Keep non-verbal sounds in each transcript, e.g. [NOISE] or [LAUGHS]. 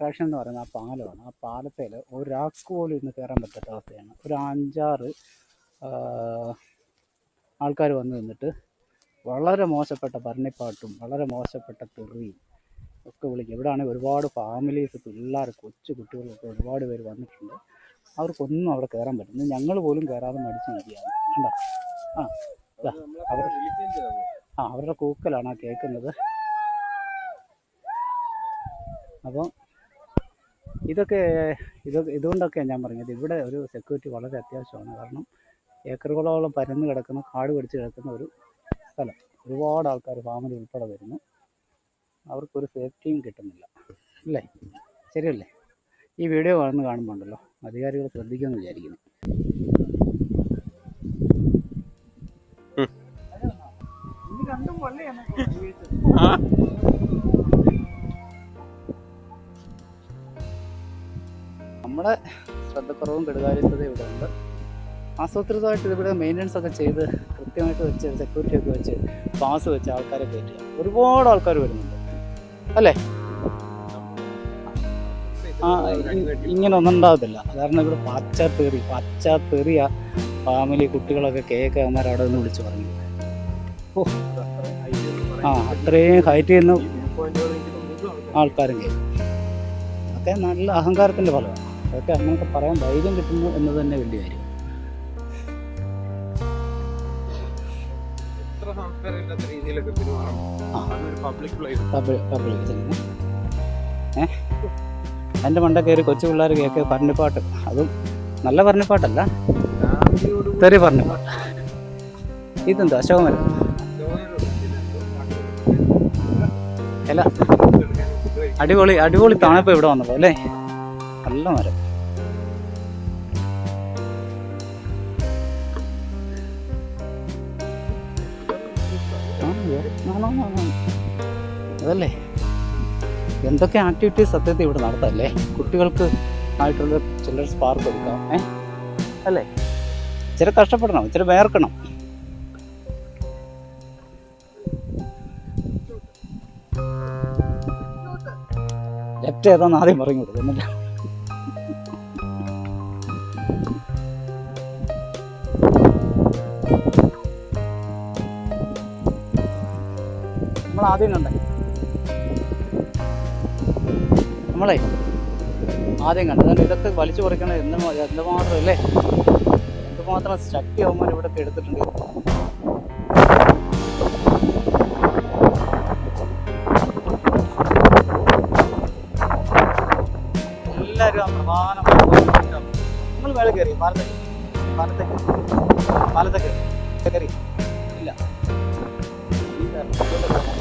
Attraction എന്ന് പറയുന്നത് ആ പാലമാണ്. ആ പാലത്തിൽ ഒരാൾക്ക് പോലും ഇന്ന് കയറാൻ പറ്റാത്ത അവസ്ഥയാണ്. ഒരു അഞ്ചാറ് ആൾക്കാർ വന്നു നിന്നിട്ട് വളരെ മോശപ്പെട്ട ഭരണിപ്പാട്ടും വളരെ മോശപ്പെട്ട തെറിയും ഒക്കെ വിളിക്കും. ഇവിടെയാണെങ്കിൽ ഒരുപാട് ഫാമിലീസ് പിള്ളേർ കൊച്ചു കുട്ടികളൊക്കെ ഒരുപാട് പേര് വന്നിട്ടുണ്ട്. അവർക്കൊന്നും അവിടെ കയറാൻ പറ്റുന്നു ഞങ്ങൾ പോലും കയറാതെ മടിച്ച് നോക്കിയാണ് കണ്ടോ? ആ അവർ ആ അവരുടെ കൂക്കലാണ് ആ കേൾക്കുന്നത്. അപ്പം ഇതൊക്കെ ഇതൊക്കെ ഇതുകൊണ്ടൊക്കെയാണ് ഞാൻ പറഞ്ഞത്. ഇവിടെ ഒരു സെക്യൂരിറ്റി വളരെ അത്യാവശ്യമാണ്. കാരണം ഏക്കറുകളോളം പരന്ന് കിടക്കുന്ന കാട് പിടിച്ച് കിടക്കുന്ന ഒരു സ്ഥലം. ഒരുപാട് ആൾക്കാർ ഫാമിലി ഉൾപ്പെടെ വരുന്നു. അവർക്കൊരു സേഫ്റ്റിയും കിട്ടുന്നില്ല. അല്ലേ? ശരിയല്ലേ? ഈ വീഡിയോ കാണുന്ന കാണുമ്പോണ്ടല്ലോ. അധികാരികൾ ശ്രദ്ധിക്കുമെന്ന് വിചാരിക്കുന്നു. നമ്മുടെ ശ്രദ്ധക്കുറവും കെടുകാര്യസ്ഥതയും ഇവിടെ ഉണ്ട്. ആസൂത്രിതമായിട്ട് ഇവിടെ മെയിന്റനൻസ് ഒക്കെ ചെയ്ത് കൃത്യമായിട്ട് വെച്ച് സെക്യൂരിറ്റി ഒക്കെ വെച്ച് പാസ് വെച്ച് ആൾക്കാരെ കയറ്റുക. ഒരുപാട് ആൾക്കാർ വരുന്നുണ്ട്. അല്ലേ? ആ ഇങ്ങനെ ഒന്നും ഉണ്ടാകത്തില്ല കാരണം ഇവിടെ പച്ച തെറി പച്ച തെറിയ ഫാമിലി കുട്ടികളൊക്കെ കേക്ക് അവന്മാർ അവിടെ നിന്ന് വിളിച്ചു പറഞ്ഞു. ഓ ആ അത്രയും ഹൈറ്റ് ചെയ്യുന്ന ആൾക്കാരും കേൾക്കും അതൊക്കെ നല്ല അഹങ്കാരത്തിന്റെ ഫലമാണ്. അതൊക്കെ അങ്ങനെയൊക്കെ പറയാൻ ധൈര്യം കിട്ടുന്നു എന്നത് തന്നെ വലിയ കാര്യം. എത്ര സംസ്കാരമില്ലാത്ത രീതിയിലൊക്കെ പെരുമാറണം. ആ. അതൊരു പബ്ലിക് പ്ലേസ് പബ്ലിക് പബ്ലിക് ചെയ്യുന്നത് ഏ? എന്റെ മണ്ട കയറി കൊച്ചു പിള്ളേർ കേക്ക് പറഞ്ഞിപ്പാട്ട്. അതും നല്ല പറഞ്ഞിപ്പാട്ടല്ല. തെറി പറഞ്ഞിപ്പാട്ട്. ഇതെന്താ? അശോകമല്ല അല്ല. അടിപൊളി അടിപൊളി തണുപ്പ് ഇവിടെ വന്നപ്പോ അല്ലേ? നല്ല മരം. അതല്ലേ? എന്തൊക്കെ ആക്ടിവിറ്റീസ് സത്യത്തിൽ ഇവിടെ നടത്തല്ലേ? കുട്ടികൾക്ക് ആയിട്ടുള്ള ചിൽഡ്രൻസ് പാർക്ക് എടുക്കാം ഏ? അല്ലേ? ഇച്ചിരി കഷ്ടപ്പെടണം ഇച്ചിരി വേർക്കണം. ലെഫ്റ്റ് ഏതാന്ന് ആദ്യം പറഞ്ഞു കൊടുക്കും ആദ്യം കണ്ടേ നമ്മളെ ആദ്യം കണ്ടത് ഇതൊക്കെ വലിച്ചു പറിക്കണത് എന്ത് എന്തുമാത്രം അല്ലേ എന്തുമാത്രം ശക്തി അവന്മാർ ഇവിടെ എടുത്തിട്ടുണ്ട്. എല്ലാവരും ആ പ്രധാനമായ നമ്മൾ മേലെ കയറി. പാലത്തേക്ക് പാലത്തേക്ക് പാലത്തേക്ക് കയറി. ഇല്ല.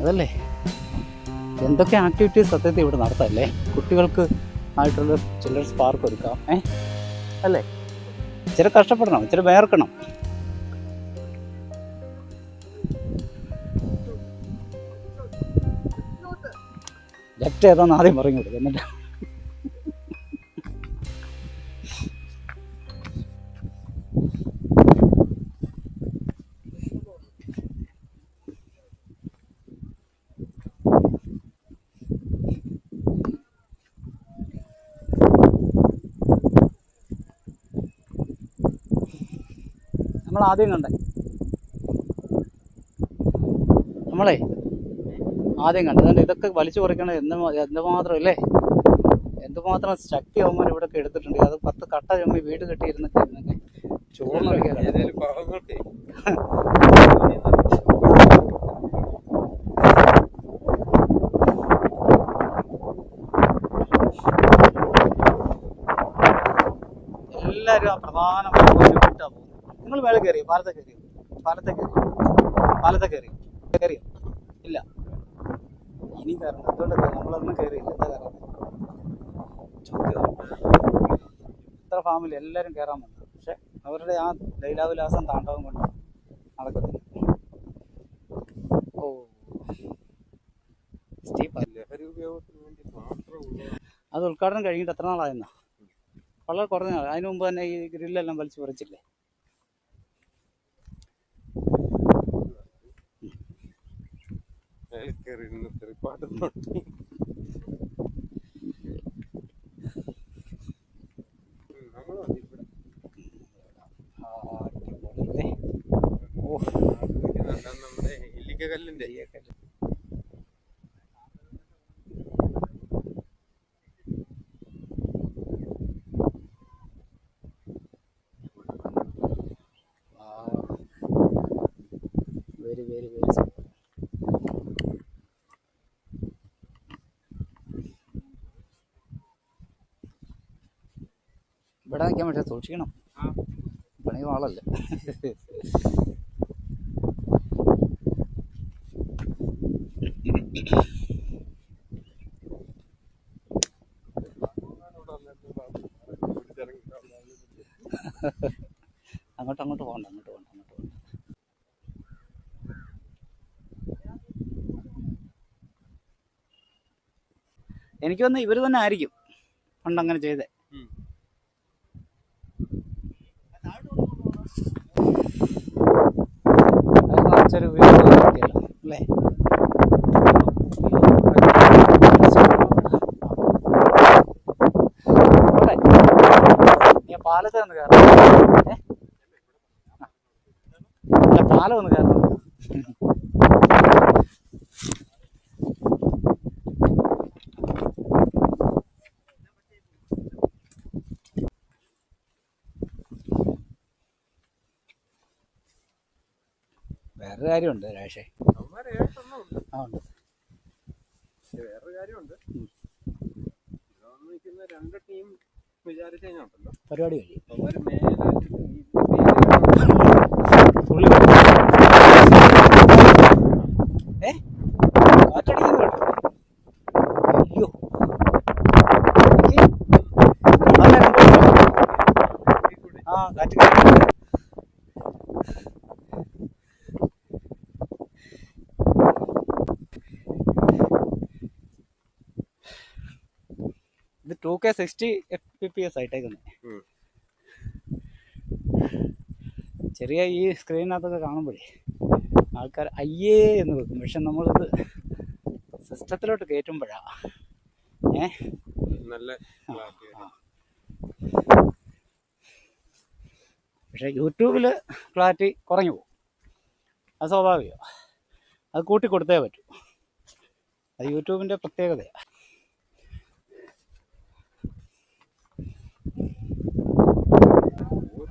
അതല്ലേ? എന്തൊക്കെ ആക്ടിവിറ്റീസ് സത്യത്തിൽ ഇവിടെ നടത്തല്ലേ? കുട്ടികൾക്ക് ആയിട്ടുള്ള ചിൽഡ്രൻസ് പാർക്ക് ഒരുക്കാം ഏ? അല്ലേ? ഇച്ചിരി കഷ്ടപ്പെടണം ഇച്ചിരി വേർക്കണം. ലെഫ്റ്റ് ഏതാന്ന് ആദ്യം പറഞ്ഞു കൊടുക്കും നമ്മൾ ആദ്യം കണ്ടേ. നമ്മളെ ആദ്യം കണ്ടത് ഇതൊക്കെ വലിച്ചു പറിക്കണത് എന്ത് എന്തുമാത്രം അല്ലേ എന്തുമാത്രം ശക്തി അവന്മാർ ഇവിടെ എടുത്തിട്ടുണ്ട്. അത് പത്ത് കട്ട ചുമ വീട് കെട്ടിയിരുന്നൊക്കെ ചോറ് [LAUGHS] ഏതായാലും പാവങ്ങൾക്ക് എല്ലാവരും ആ പ്രധാനമായ ഒരു വിട്ടാ പോകുന്നത് നിങ്ങൾ മേലെ കയറി പാലത്തെ കയറി പാലത്തെ കയറി പാലത്തെ കയറി കയറിയോ ഇല്ല. ഇനി കയറണം അതുകൊണ്ട് നമ്മളൊന്നും കയറിയില്ല എന്താ കാരണം? ഇത്ര ഫാമിലി എല്ലാവരും കയറാൻ വന്നു. പക്ഷെ അവരുടെ ആ ലൈലാവിലാസം താണ്ഡവം കൊണ്ട് നടക്കുന്നില്ല. ഓ. അത് ഉദ്ഘാടനം കഴിഞ്ഞിട്ട് എത്ര നാളായെന്നാ? വളരെ കുറഞ്ഞ നാൾ അതിനു മുമ്പ് തന്നെ ഈ ഗ്രില്ലെല്ലാം വലിച്ചു പറിച്ചില്ലേ? മേളിൽ കയറി വെരി വെരി ഇവിടെ നിൽക്കാൻ പറ്റില്ല സൂക്ഷിക്കണം. പണി വാളല്ലേ. അങ്ങോട്ട് അങ്ങോട്ട് പോകണ്ട അങ്ങോട്ട് പോകണ്ട അങ്ങോട്ട് പോകണ്ട. എനിക്ക് വന്ന് ഇവർ തന്നെ ആയിരിക്കും പണ്ടങ്ങനെ ചെയ്തേ ഉം. അത് കുറച്ചൊരു വീഡിയോ കിട്ടിയല്ലോ അല്ലേ പോട്ടെ. നീ ആ പാലത്ത് നിന്ന് കയറാം. അല്ല പാലം ഒന്ന് കയറണം. വേറൊരു കാര്യമുണ്ട് രാഷേ ഉണ്ട് ആ ഉണ്ട്. വേറൊരു കാര്യമുണ്ട്. നിൽക്കുന്ന രണ്ട് ടീം വിചാരിച്ചു കഴിഞ്ഞാണ്ടല്ലോ പരിപാടി കഴിയും പുള്ളി ഏ? കാറ്റടിക്കുന്നു അയ്യോ. ആ കാറ്റ്. ഇത് two K sixty F P P S ആയിട്ടേക്കുന്നത് ചെറിയ ഈ സ്ക്രീനകത്തൊക്കെ കാണുമ്പോഴേ ആൾക്കാർ അയ്യേ എന്ന് വെക്കും. പക്ഷെ നമ്മളിത് സിസ്റ്റത്തിലോട്ട് കയറ്റുമ്പോഴാ. ഏ? നല്ല പക്ഷെ യൂട്യൂബിൽ ക്ലാരിറ്റി കുറഞ്ഞു പോകും. അത് സ്വാഭാവികമാണ് അത് കൂട്ടി കൊടുത്തേ പറ്റൂ. അത് യൂട്യൂബിന്റെ പ്രത്യേകതയാണ്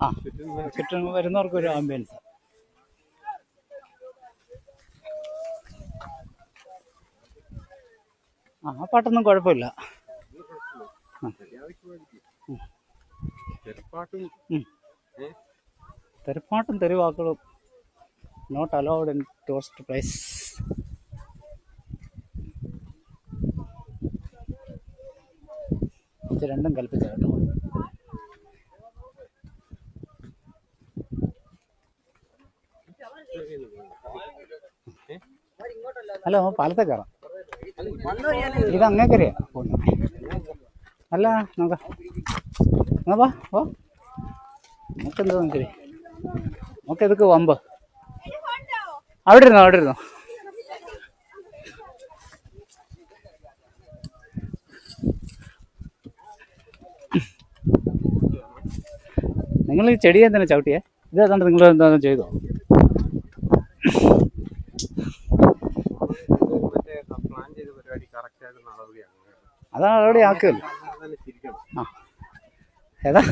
ആ ചുറ്റും വരുന്നവർക്ക് ഒരു ആംബിയൻസ് ആ പാട്ടൊന്നും കുഴപ്പമില്ല. തെരപ്പാട്ടും തെരുവാക്കളും not allowed in tourist place ഇത് രണ്ടും കൽപ്പിച്ച ഹലോ പാലത്തെ കയറാം. ഇത് അങ്ങേക്കരയാ അല്ല നമുക്ക് എന്നാ ഓ നമുക്കെന്താ നോക്കരി നമുക്ക് എതൊക്കെ വമ്പ്. അവിടെ ഇരുന്നോ അവിടെ ഇരുന്നോ. നിങ്ങൾ ഈ ചെടിയെ എന്തിനാ ചവിട്ടിയേ? ഇത് ഏതാണ്ട് നിങ്ങൾ എന്താണെന്ന് ചെയ്തോ? അതാ അവിടെ ആക്കുമല്ലോ ആ. ഏതാ.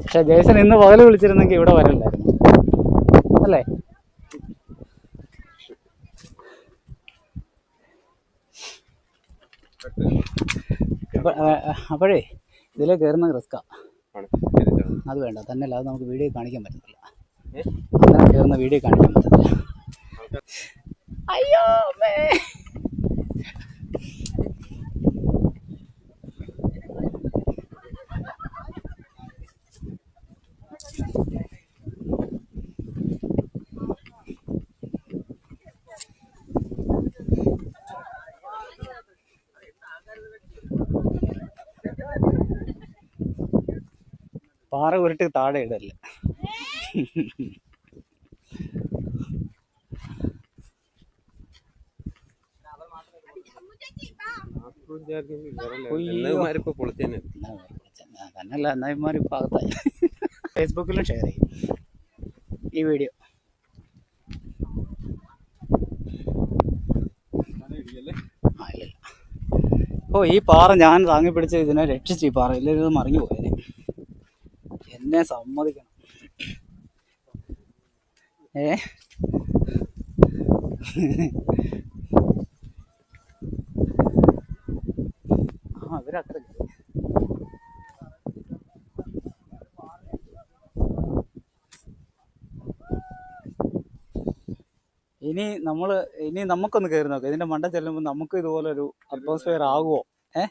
പക്ഷെ ജേസൺ ഇന്ന് പകൽ വിളിച്ചിരുന്നെങ്കിൽ ഇവിടെ വരണ്ടായിരുന്നു. അല്ലേ? അപ്പൊ, അപ്പോഴേ ഇതിലേ കയറുന്ന റിസ്ക്കാ. അത് വേണ്ട. തന്നെയല്ല അത് നമുക്ക് വീഡിയോ കാണിക്കാൻ പറ്റത്തില്ല? അങ്ങനെ കയറുന്ന വീഡിയോ കാണിക്കാൻ പറ്റത്തില്ല. അയ്യോ മേ പാറ ഉരുട്ട് താഴെ ഇടല്ലേ? നാഗ്പൂർ വിചാരിച്ചെങ്കിൽ വേറെ level. ഉയ്യോ. എല്ലാവന്മാരിപ്പോ പൊളിച്ചേനെ. എന്നാ എന്നാ തന്നെയല്ല എന്നായിമാർ ഭാഗത്തായി ഫേസ്ബുക്കിലും ഷെയർ ചെയ്യും. ഈ വീഡിയോ. ഓ ഈ പാറ ഞാൻ താങ്ങി പിടിച്ച് ഇതിനെ രക്ഷിച്ചു ഈ പാറ. ഇല്ലെങ്കിൽ ഇത് മറിഞ്ഞു പോയതിനെ എന്നെ സമ്മതിക്കണം. ഏ? ഇനി നമ്മൾ ഇനി നമുക്കൊന്ന് കയറി നോക്കാം. ഇതിന്റെ മണ്ട ചെല്ലുമ്പോൾ നമുക്ക് ഇതുപോലെ ഒരു അറ്റ്മോസ്ഫിയർ ആകുമോ ഏ?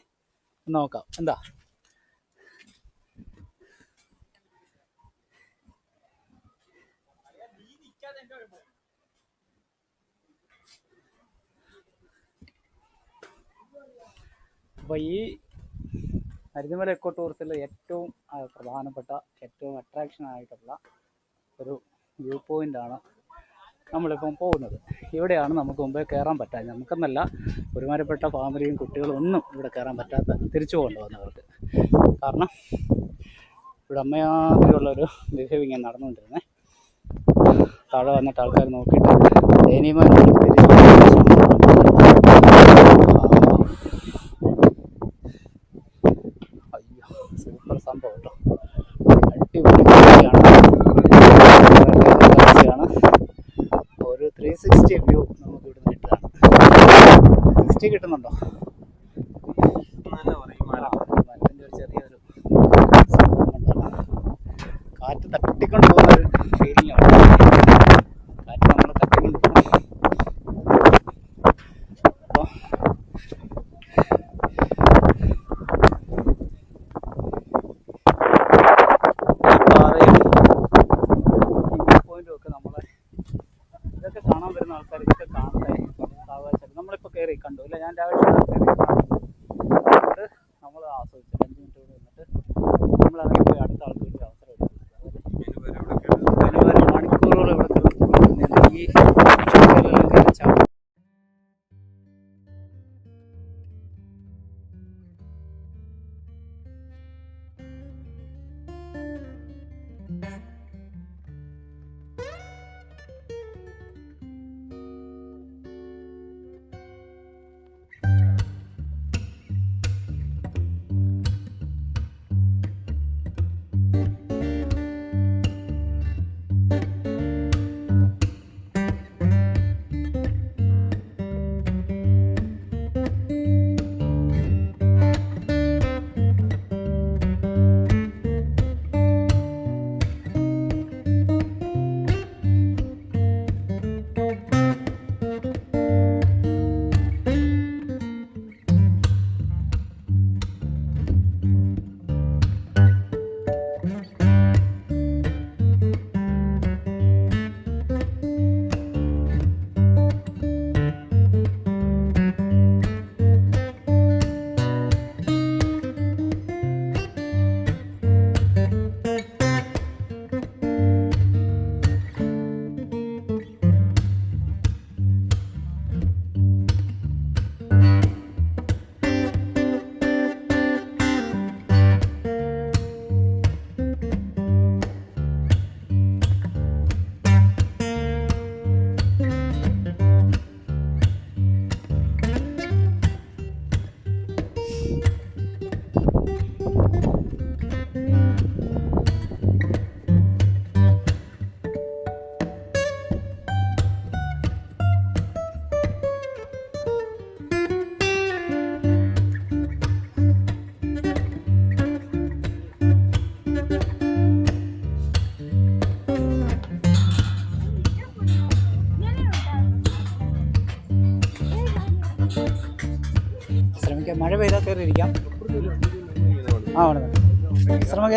നോക്കാം. എന്താ? അപ്പോൾ ഈ അരിഞ്ഞമല എക്കോ ടൂറിസത്തിലെ ഏറ്റവും പ്രധാനപ്പെട്ട ഏറ്റവും അട്രാക്ഷൻ ആയിട്ടുള്ള ഒരു വ്യൂ പോയിന്റാണ് നമ്മളിപ്പം പോകുന്നത്. ഇവിടെയാണ് നമുക്ക് മുമ്പേ കയറാൻ പറ്റാൻ നമുക്കെന്നല്ല ഒരുമാരപ്പെട്ട ഫാമിലിയും കുട്ടികളും ഒന്നും ഇവിടെ കയറാൻ പറ്റാത്ത തിരിച്ചു കൊണ്ടുവന്നവർക്ക്. കാരണം ഇവിടെ അമ്മയാതിരിയുള്ളൊരു ബിഹേവിങ് നടന്നുകൊണ്ടിരുന്നത്. താഴെ വന്നിട്ട് ആൾക്കാർ നോക്കിയിട്ട് ദയനീയമായി തിരിച്ചു അയ്യോ സൂപ്പർ സംഭവം കേട്ടോ അടിപൊളി കാഴ്ചയാണ് കാഴ്ചയാണ് ഒരു ത്രീ സിക്സ്റ്റി വ്യൂ നമുക്ക് ഇവിടുന്ന് കിട്ടുകയാണ് സിക്സ്റ്റി കിട്ടുന്നുണ്ടോ തന്നെ പറയും മല ആ, മരത്തിന്റെ ഒരു ചെറിയൊരു സംഭവം ചെറിയൊരു കാറ്റ് തട്ടിക്കൊണ്ട് പോകുന്ന ഒരു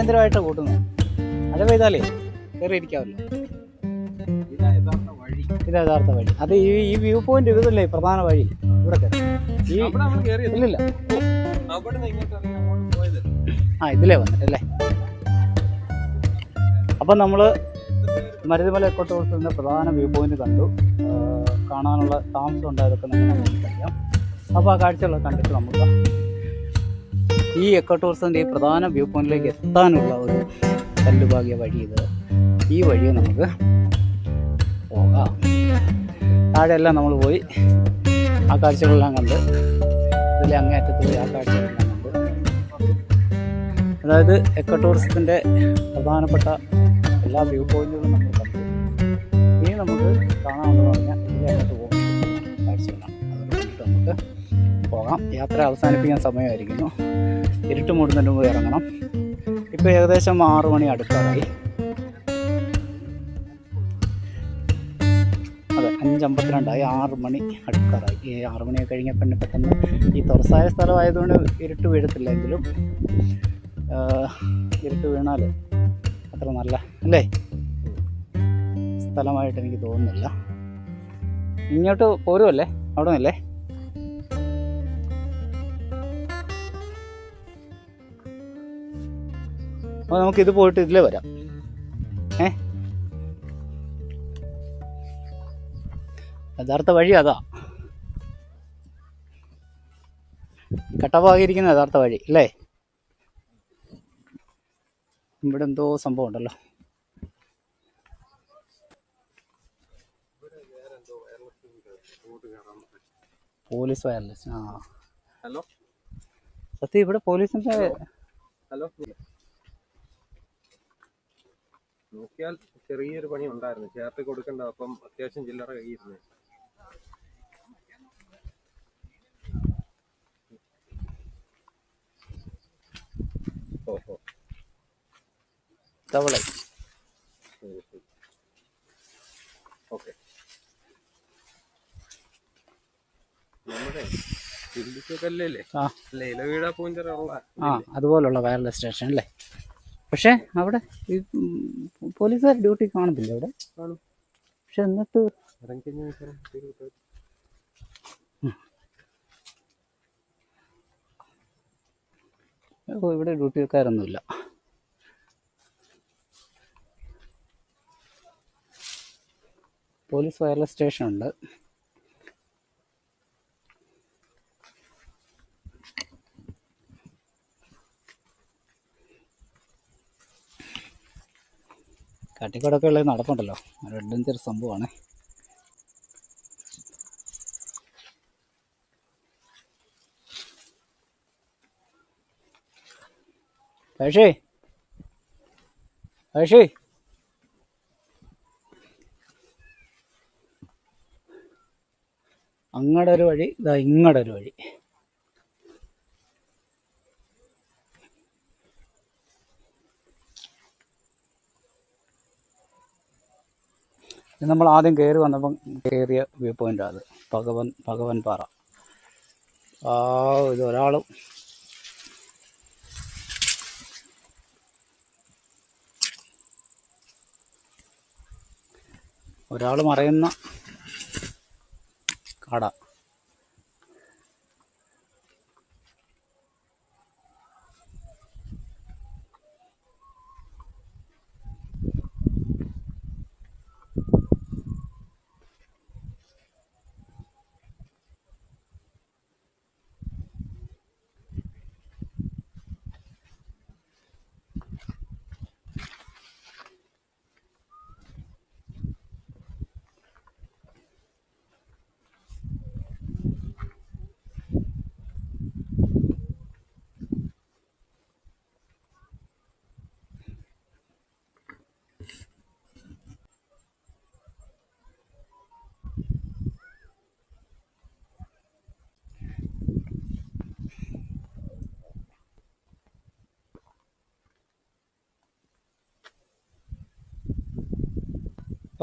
വിശ്രമ കേന്ദ്രമായിട്ട് കൂട്ടുന്നത്. മഴ പെയ്താലേ കയറി ഇരിക്കാമല്ലോ. വഴി ഇത് യഥാർത്ഥ വഴി. അത് ഈ ഈ വ്യൂ പോയിന്റ് ഇതല്ലേ പ്രധാന വഴി? ഇവിടത്തെ ഈ കയറിയത് ഇല്ലില്ല. ആ ഇതിലേ വന്നിട്ടല്ലേ? അപ്പം നമ്മൾ മരുതിമല എക്കോ ടൂറിസത്തിന്റെ പ്രധാന വ്യൂ പോയിന്റ് കണ്ടു. കാണാനുള്ള താമസം ഉണ്ടായതൊക്കെ നമുക്ക് അറിയാം അപ്പോൾ ആ കാഴ്ചകളൊക്കെ കണ്ടിട്ട് നമുക്ക് ഈ എക്കോ ടൂറിസത്തിന്റെ ഈ പ്രധാന വ്യൂ പോയിന്റിലേക്ക് എത്താനുള്ള ഒരു കല്ലുഭാഗ്യ വഴി ഇത്. ഈ വഴി നമുക്ക് പോകാം. താഴെയെല്ലാം നമ്മൾ പോയി ആ കാഴ്ചകളെല്ലാം കണ്ട് ഇതിലെ അങ്ങേയറ്റത്ത് പോയി ആ കാഴ്ചകളെല്ലാം കണ്ട്. അതായത് എക്കോ ടൂറിസത്തിന്റെ പ്രധാനപ്പെട്ട എല്ലാ വ്യൂ പോയിന്റുകളും നമ്മൾ കണ്ടു. ഇനി നമുക്ക് കാണാമെന്ന് പറഞ്ഞാൽ പോകാം യാത്ര അവസാനിപ്പിക്കാൻ സമയമായിരിക്കുന്നു. ഇരുട്ട് മൂടുന്നതിന് മുമ്പ് ഇറങ്ങണം. ഇപ്പോൾ ഏകദേശം ആറു മണി അടുത്തായി അതെ അഞ്ചമ്പത്തിരണ്ടായി ആറ് മണി അടുക്കാറായി ഈ ആറ് മണിയൊക്കെ കഴിഞ്ഞാൽ പിന്നെ പെട്ടെന്ന് ഈ തുറസായ സ്ഥലമായതുകൊണ്ട് ഇരുട്ട് വീഴത്തില്ലെങ്കിലും ഇരുട്ട് വീണാൽ അത്ര നല്ല അല്ലേ? സ്ഥലമായിട്ട് എനിക്ക് തോന്നുന്നില്ല. ഇങ്ങോട്ട് പോരുമല്ലേ അവിടെ നിന്നല്ലേ? അപ്പോൾ നമുക്ക് ഇത് പോയിട്ട് ഇതിലേ വരാം. ഏ? യഥാർത്ഥ വഴി അതാ. കട്ടപ്പാകിയിരിക്കുന്ന യഥാർത്ഥ വഴി അല്ലേ? ഇവിടെ എന്തോ സംഭവം ഉണ്ടല്ലോ. പോലീസ് വയർലെസ് ആ. ഹലോ? സത്യം ഇവിടെ പോലീസിന്റെ ഹലോ? നോക്കിയാൽ ചെറിയൊരു പണി ഉണ്ടായിരുന്നു ചേർത്ത് കൊടുക്കേണ്ട അപ്പം അത്യാവശ്യം ചില്ലറ കയ്യിരുന്നു ഓഹോ തവള. ഓക്കെ. നമ്മുടെ അല്ലേ? ഇലവീഴ പൂഞ്ചറുള്ള ആ അതുപോലുള്ള വയർലെസ് സ്റ്റേഷൻ അല്ലേ? പക്ഷേ അവിടെ ഈ പോലീസുകാർ ഡ്യൂട്ടി കാണത്തില്ല അവിടെ. പക്ഷെ എന്നിട്ട് ഇവിടെ ഡ്യൂട്ടി ഇവിടെ ഡ്യൂട്ടിക്കാരൊന്നുമില്ല. പോലീസ് വയർലെസ് സ്റ്റേഷൻ ഉണ്ട് കാട്ടിക്കോടൊക്കെ ഉള്ളത് നടപ്പുണ്ടല്ലോ. ഒരു അഡ്വഞ്ചർ സംഭവമാണ് പക്ഷേ പക്ഷേ അങ്ങടൊരു വഴി. ഇതാ ഇങ്ങടൊരു വഴി. നമ്മൾ ആദ്യം കയറി വന്നപ്പം കയറിയ വ്യൂ പോയിന്റ് അത്. ഭഗവൻ ഭഗവൻ പാറ. ആ ഇത് ഒരാളും. ഒരാൾ മറയുന്ന കട.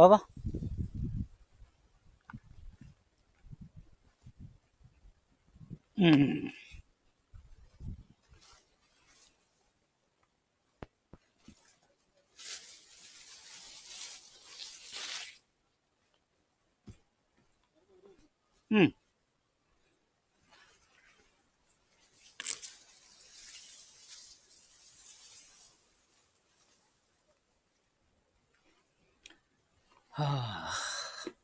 走吧。嗯，嗯。[SIGHS]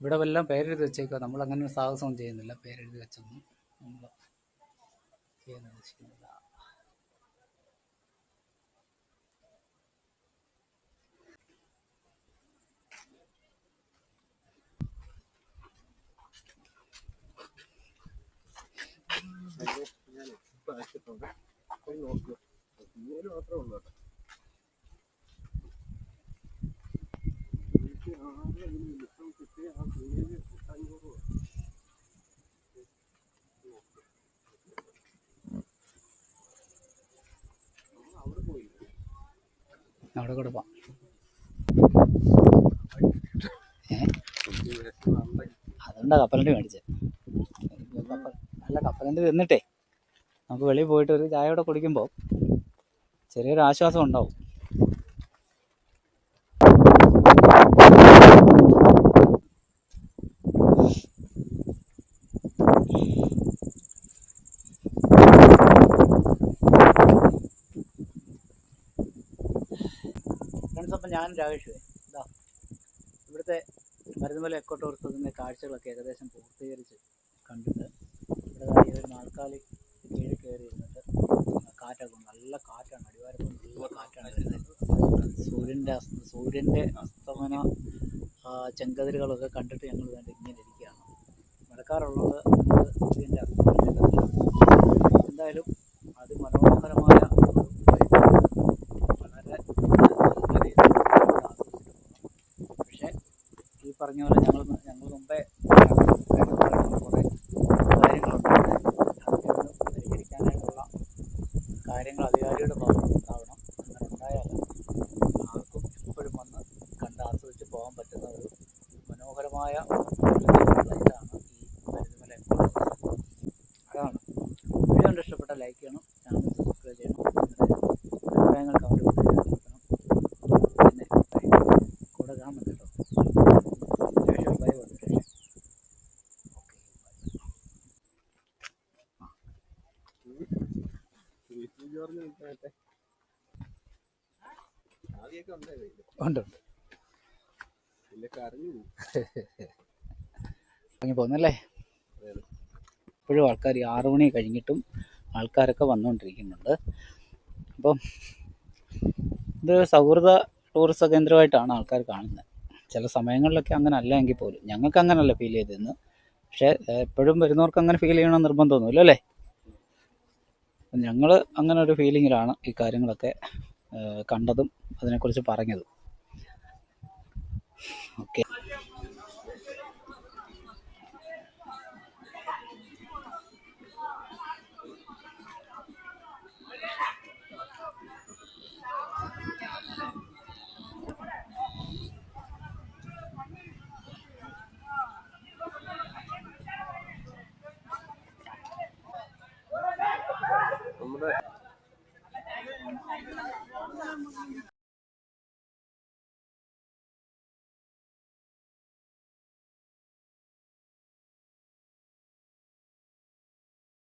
ഇവിടെ വല്ലതും പേരെഴുതി വെച്ചേക്കുക നമ്മൾ അങ്ങനെ ഒരു സാഹസമൊന്നും ചെയ്യുന്നില്ല. പേരെഴുതി വെച്ചൊന്നും നമ്മൾ ചെയ്യാൻ ഉദ്ദേശിക്കുന്നില്ല ഞാൻ ഇപ്പൊ അയച്ചിട്ടുണ്ട്. നോക്കുക മാത്രമേ ഉള്ളൂ കേട്ടോ എനിക്ക് ആകെ ഈ നിമിഷം കിട്ടിയ ആ ഏഴ് അഞ്ഞൂറ് രൂപ. നമ്മൾ അവിടെ കൊടുക്കാം അതുകൊണ്ടാണ് കപ്പലണ്ടി മേടിച്ചത് അല്ല കപ്പലണ്ടി തിന്നിട്ടേ. നമുക്ക് വെളിയിൽ പോയിട്ട് ഒരു ചായ കൂടെ കുടിക്കുമ്പോൾ ചെറിയൊരു ആശ്വാസം ഉണ്ടാവും. ഞാൻ രാകേഷ് ഇതാ ഇവിടുത്തെ മരുന്നുമല എക്കോ ടൂറിസത്തിന്റെ കാഴ്ചകളൊക്കെ ഏകദേശം പൂർത്തീകരിച്ച് കണ്ടിട്ട് ഇവിടെ ഈ ഒരു നാൽക്കാലി കീഴിൽ കയറി ഇരുന്നിട്ട് കാറ്റൊക്കെ നല്ല കാറ്റാണ് അടിവാരത്ത് നല്ല കാറ്റാണ് വരുന്നത്. സൂര്യന്റെ അസ്ത സൂര്യന്റെ അസ്തമന ചെങ്കതിരുകളൊക്കെ കണ്ടിട്ട് ഞങ്ങൾ വേണ്ട ഇങ്ങനെ ഇരിക്കുകയാണ്. മഴക്കാറുള്ളത് നമുക്ക് സൂര്യന്റെ അസ്തമന എന്തായാലും അതിമനോഹരമായ ഒരു വൈബാണ്. വളരെ നല്ല രീതിയിൽ ആസ്വദിച്ചിട്ട് പോകുന്നു. പക്ഷേ ഈ പറഞ്ഞ പോലെ ഞങ്ങൾ ഞങ്ങൾ മുമ്പേ കുറേ കാര്യങ്ങളുണ്ട് പരിഹരിക്കാനായിട്ടുള്ള കാര്യങ്ങൾ അധികാരിയുടെ ഭാഗത്ത് ഉണ്ടാവണം അങ്ങനെ ഉണ്ടായാൽ ആർക്കും ഇപ്പോഴും വന്ന് കണ്ട് ആസ്വദിച്ച് പോകാൻ പറ്റുന്ന ഒരു മനോഹരമായ പ്ലേസാണ് ഇറങ്ങി പോകുന്നല്ലേ ഇപ്പോഴും ആൾക്കാർ ഈ ആറു മണി കഴിഞ്ഞിട്ടും ആൾക്കാരൊക്കെ വന്നുകൊണ്ടിരിക്കുന്നുണ്ട് അപ്പം ഇത് സൗഹൃദ ടൂറിസ്റ്റ് കേന്ദ്രമായിട്ടാണ് ആൾക്കാർ കാണുന്നത്. ചില സമയങ്ങളിലൊക്കെ അങ്ങനെ അല്ല എങ്കിൽ പോലും ഞങ്ങൾക്ക് അങ്ങനെയല്ല ഫീൽ ചെയ്തിരുന്നു പക്ഷേ എപ്പോഴും വരുന്നവർക്ക് അങ്ങനെ ഫീൽ ചെയ്യണമെന്ന് നിർബന്ധമൊന്നുമില്ല അല്ലേ ഞങ്ങൾ അങ്ങനെ ഒരു ഫീലിങ്ങിലാണ് ഈ കാര്യങ്ങളൊക്കെ കണ്ടതും അതിനെക്കുറിച്ച് പറഞ്ഞതും. ഓക്കെ. നമ്മുടെ